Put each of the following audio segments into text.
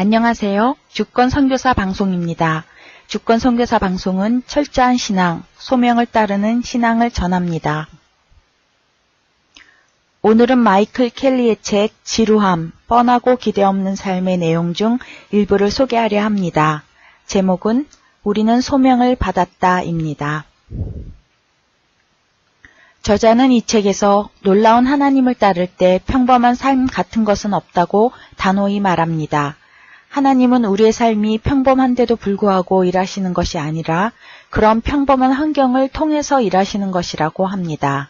안녕하세요. 주권 선교사 방송입니다. 주권 선교사 방송은 철저한 신앙, 소명을 따르는 신앙을 전합니다. 오늘은 마이클 켈리의 책 지루함, 뻔하고 기대 없는 삶의 내용 중 일부를 소개하려 합니다. 제목은 우리는 소명을 받았다입니다. 저자는 이 책에서 놀라운 하나님을 따를 때 평범한 삶 같은 것은 없다고 단호히 말합니다. 하나님은 우리의 삶이 평범한데도 불구하고 일하시는 것이 아니라 그런 평범한 환경을 통해서 일하시는 것이라고 합니다.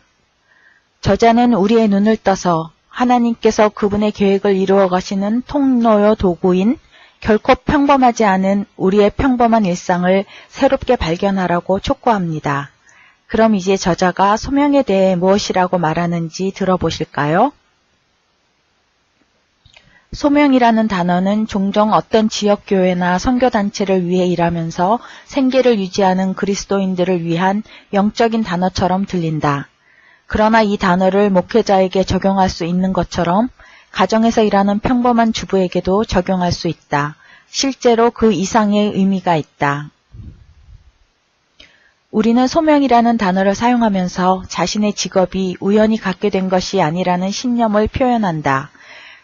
저자는 우리의 눈을 떠서 하나님께서 그분의 계획을 이루어 가시는 통로요 도구인 결코 평범하지 않은 우리의 평범한 일상을 새롭게 발견하라고 촉구합니다. 그럼 이제 저자가 소명에 대해 무엇이라고 말하는지 들어보실까요? 소명이라는 단어는 종종 어떤 지역교회나 선교단체를 위해 일하면서 생계를 유지하는 그리스도인들을 위한 영적인 단어처럼 들린다. 그러나 이 단어를 목회자에게 적용할 수 있는 것처럼 가정에서 일하는 평범한 주부에게도 적용할 수 있다. 실제로 그 이상의 의미가 있다. 우리는 소명이라는 단어를 사용하면서 자신의 직업이 우연히 갖게 된 것이 아니라는 신념을 표현한다.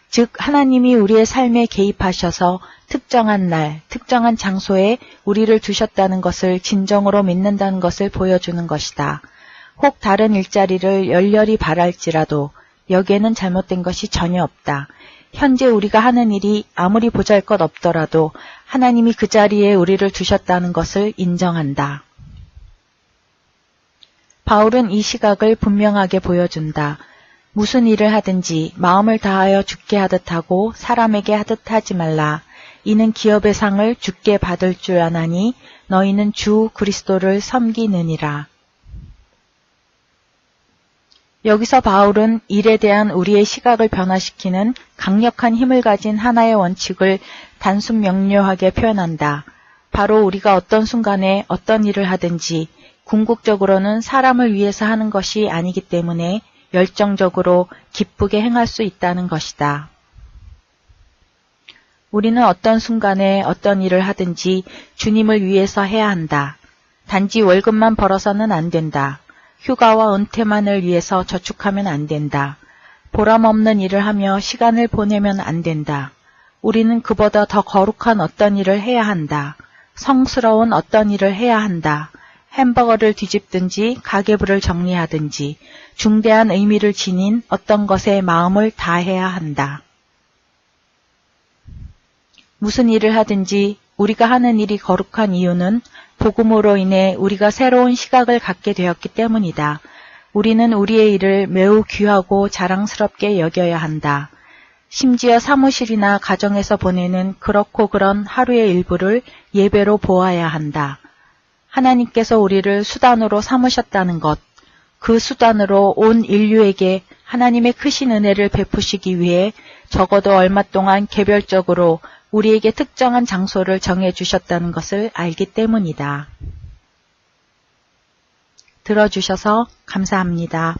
즉, 하나님이 우리의 삶에 개입하셔서 특정한 날, 특정한 장소에 우리를 두셨다는 것을 진정으로 믿는다는 것을 보여주는 것이다. 혹 다른 일자리를 열렬히 바랄지라도 여기에는 잘못된 것이 전혀 없다. 현재 우리가 하는 일이 아무리 보잘 것 없더라도 하나님이 그 자리에 우리를 두셨다는 것을 인정한다. 바울은 이 시각을 분명하게 보여준다. 무슨 일을 하든지 마음을 다하여 죽게 하듯 하고 사람에게 하듯 하지 말라. 이는 기업의 상을 죽게 받을 줄 아나니 너희는 주 그리스도를 섬기느니라. 여기서 바울은 일에 대한 우리의 시각을 변화시키는 강력한 힘을 가진 하나의 원칙을 단순 명료하게 표현한다. 바로 우리가 어떤 순간에 어떤 일을 하든지 궁극적으로는 사람을 위해서 하는 것이 아니기 때문에 열정적으로 기쁘게 행할 수 있다는 것이다. 우리는 어떤 순간에 어떤 일을 하든지 주님을 위해서 해야 한다. 단지 월급만 벌어서는 안 된다. 휴가와 은퇴만을 위해서 저축하면 안 된다. 보람 없는 일을 하며 시간을 보내면 안 된다. 우리는 그보다 더 거룩한 어떤 일을 해야 한다. 성스러운 어떤 일을 해야 한다. 햄버거를 뒤집든지 가계부를 정리하든지 중대한 의미를 지닌 어떤 것에 마음을 다해야 한다. 무슨 일을 하든지 우리가 하는 일이 거룩한 이유는 복음으로 인해 우리가 새로운 시각을 갖게 되었기 때문이다. 우리는 우리의 일을 매우 귀하고 자랑스럽게 여겨야 한다. 심지어 사무실이나 가정에서 보내는 그렇고 그런 하루의 일부를 예배로 보아야 한다. 하나님께서 우리를 수단으로 삼으셨다는 것, 그 수단으로 온 인류에게 하나님의 크신 은혜를 베푸시기 위해 적어도 얼마 동안 개별적으로 우리에게 특정한 장소를 정해 주셨다는 것을 알기 때문이다. 들어주셔서 감사합니다.